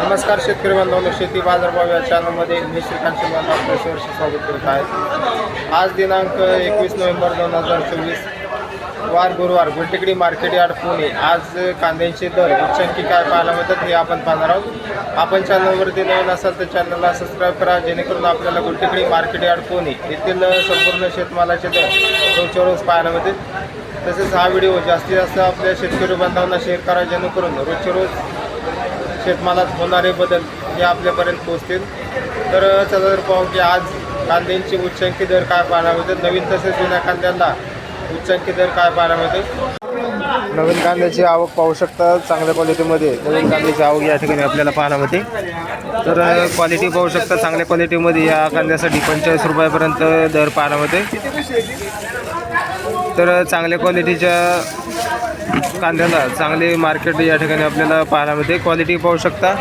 नमस्कार शेतकरी बांधवांनो शेती बाजारभाव या चॅनलमध्ये मी श्रीकांत शिंदे आपलं सहर्ष स्वागत करत आहे. आज दिनांक एकवीस नोव्हेंबर दोन हजार चोवीस वार गुरुवार गुलटेकडी मार्केट यार्ड पुणे. आज कांद्यांचे दर उच्चांकी काय पाहायला मिळतात हे आपण पाहणार आहोत. आपण चॅनलवरती नवीन असाल तर चॅनलला सबस्क्राईब करा जेणेकरून आपल्याला गुलटेकडी मार्केट यार्ड पुणे येथील संपूर्ण शेतमालाचे दर रोजच्या रोज पाहायला मिळतील. तसेच हा व्हिडिओ जास्तीत जास्त आपल्या शेतकरी बांधवांना शेअर करा जेणेकरून रोजच्या रोज शेतमालात होणारे बदल हे आपल्यापर्यंत पोहोचतील. तर चला तर पाहू की आज कांद्यांचे उच्चांकी दर काय पाहायला मिळते नवीन तसेच जुन्या कांद्यांना उच्चांकी दर काय पाहायला मिळते नवीन कांद्याची आवक पाहू शकता. चांगल्या क्वालिटीमध्ये नवीन कांद्याची आवक या ठिकाणी आपल्याला पाहायला मिळते तर क्वालिटी पाहू शकता. चांगल्या क्वालिटीमध्ये या कांद्यासाठी पंचेचाळीस रुपयापर्यंत दर पाहायला मिळते तर चांगल्या क्वालिटीच्या कांद्याला चांगले मार्केट या ठिकाणी आपल्याला पाहायला मिळते. क्वालिटी पाहू शकता.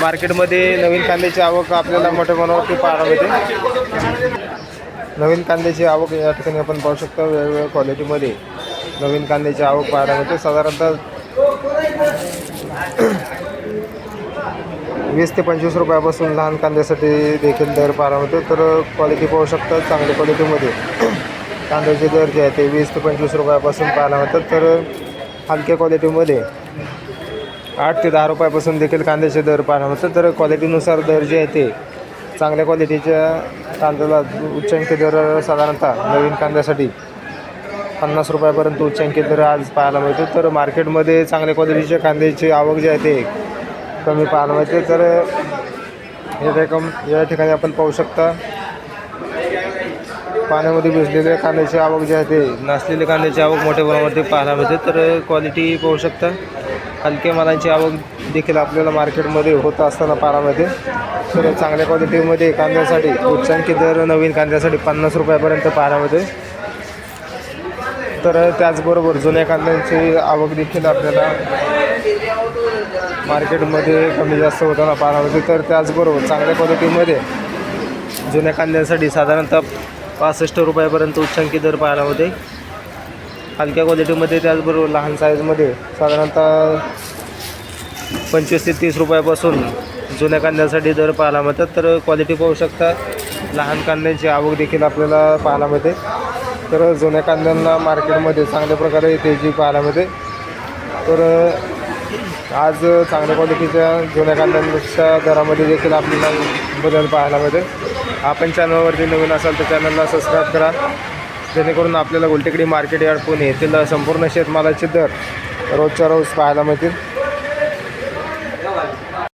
मार्केटमध्ये नवीन कांद्याची आवक आपल्याला मोठ्या प्रमाणावरती पाहायला मिळते. नवीन कांद्याची आवक या ठिकाणी आपण पाहू शकतो. वेगवेगळ्या क्वालिटीमध्ये नवीन कांद्याची आवक पाहायला मिळते. साधारणतः वीस ते पंचवीस रुपयापासून लहान कांद्यासाठी देखील दर पाहायला मिळतो. तर क्वालिटी पाहू शकतात चांगल्या क्वालिटीमध्ये कांद्याचे दर जे आहे ते वीस ते पंचवीस रुपयापासून पाहायला मिळतात. तर हलक्या क्वालिटीमध्ये आठ ते दहा रुपयापासून देखील कांद्याचे दर पाहायला मिळतात. तर क्वालिटीनुसार दर जे आहे ते चांगल्या क्वालिटीच्या कांद्याला उच्चांकी दर साधारणतः नवीन कांद्यासाठी पन्नास रुपयापर्यंत उच्चांकी दर आज पाहायला मिळतो. तर मार्केटमध्ये चांगल्या क्वालिटीच्या कांद्याची आवक जी आहे ते कमी पाहायला मिळते. तर हे रकम या ठिकाणी आपण पाहू शकता. पाण्यामध्ये भिजलेल्या कांद्याची आवक जी आहे ते नसलेले कांद्याची आवक मोठ्या प्रमाणामध्ये पाहायला मिळते. तर क्वालिटी पाहू शकता. हलक्या मालांची आवक देखील आपल्याला मार्केटमध्ये होत असताना पाहायला मिळते. तर चांगल्या क्वालिटीमध्ये कांद्यासाठी उच्चांकी दर नवीन कांद्यासाठी पन्नास रुपयापर्यंत पाहायला मिळते. तर त्याचबरोबर जुन्या कांद्यांची आवक देखील आपल्याला मार्केटमध्ये कमी जास्त होताना पाहायला मिळते. तर त्याचबरोबर चांगल्या क्वालिटीमध्ये जुन्या कांद्यांसाठी साधारणतः पासष्ट रुपयापर्यंत उच्चांकी दर पाहायला होते. हलक्या क्वालिटीमध्ये त्याचबरोबर लहान साईजमध्ये साधारणतः पंचवीस ते तीस रुपयापासून जुन्या कांद्यासाठी दर पाहायला मिळतात. तर क्वालिटी पाहू शकता लहान कांद्यांची आवक देखील आपल्याला पाहायला मिळते. तर जुन्या कांद्यांना मार्केटमध्ये चांगल्या प्रकारे तेजी पाहायला मिळते. तर आज चांगल्या क्वालिटीच्या जुन्या कांद्यांच्या दरामध्ये देखील आपल्याला बदल पाहायला मिळते. आपण चॅनलवरती नवीन असाल तर चॅनलला सबस्क्राईब करा. जेणेकरून आपल्याला गुलटेकडी मार्केट यार्ड पुणे येथील संपूर्ण शेतमालाचे दर रोजच्या रोज पाहायला मिळतील.